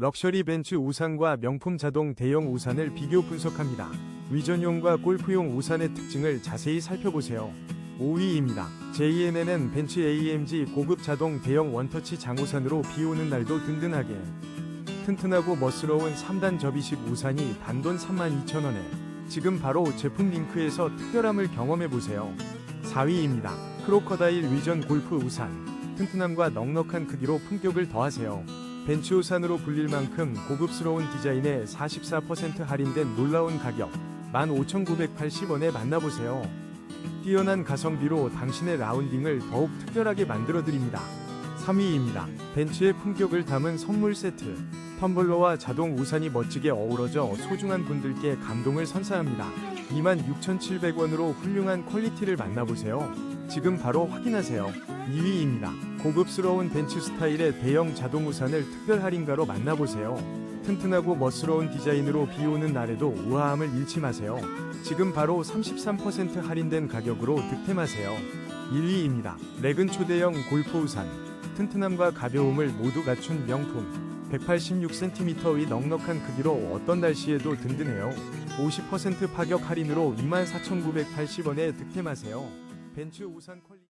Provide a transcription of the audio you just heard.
럭셔리 벤츠 우산과 명품 자동 대형 우산을 비교 분석합니다. 위전용과 골프용 우산의 특징을 자세히 살펴보세요. 5위입니다. JNN은 벤츠 AMG 고급 자동 대형 원터치 장우산으로 비 오는 날도 든든하게 튼튼하고 멋스러운 3단 접이식 우산이 단돈 32,000원에 지금 바로 제품 링크에서 특별함을 경험해보세요. 4위입니다. 크로커다일 위전 골프 우산 튼튼함과 넉넉한 크기로 품격을 더하세요. 벤츠 우산으로 불릴 만큼 고급스러운 디자인에 44% 할인된 놀라운 가격 15,980원에 만나보세요. 뛰어난 가성비로 당신의 라운딩을 더욱 특별하게 만들어드립니다. 3위입니다. 벤츠의 품격을 담은 선물 세트. 텀블러와 자동 우산이 멋지게 어우러져 소중한 분들께 감동을 선사합니다. 26,700원으로 훌륭한 퀄리티를 만나보세요. 지금 바로 확인하세요. 2위입니다. 고급스러운 벤츠 스타일의 대형 자동 우산을 특별 할인가로 만나보세요. 튼튼하고 멋스러운 디자인으로 비 오는 날에도 우아함을 잃지 마세요. 지금 바로 33% 할인된 가격으로 득템하세요. 1위입니다. 레근 초대형 골프 우산. 튼튼함과 가벼움을 모두 갖춘 명품. 186cm의 넉넉한 크기로 어떤 날씨에도 든든해요. 50% 파격 할인으로 24,980원에 득템하세요. 벤츠 우산 퀄리티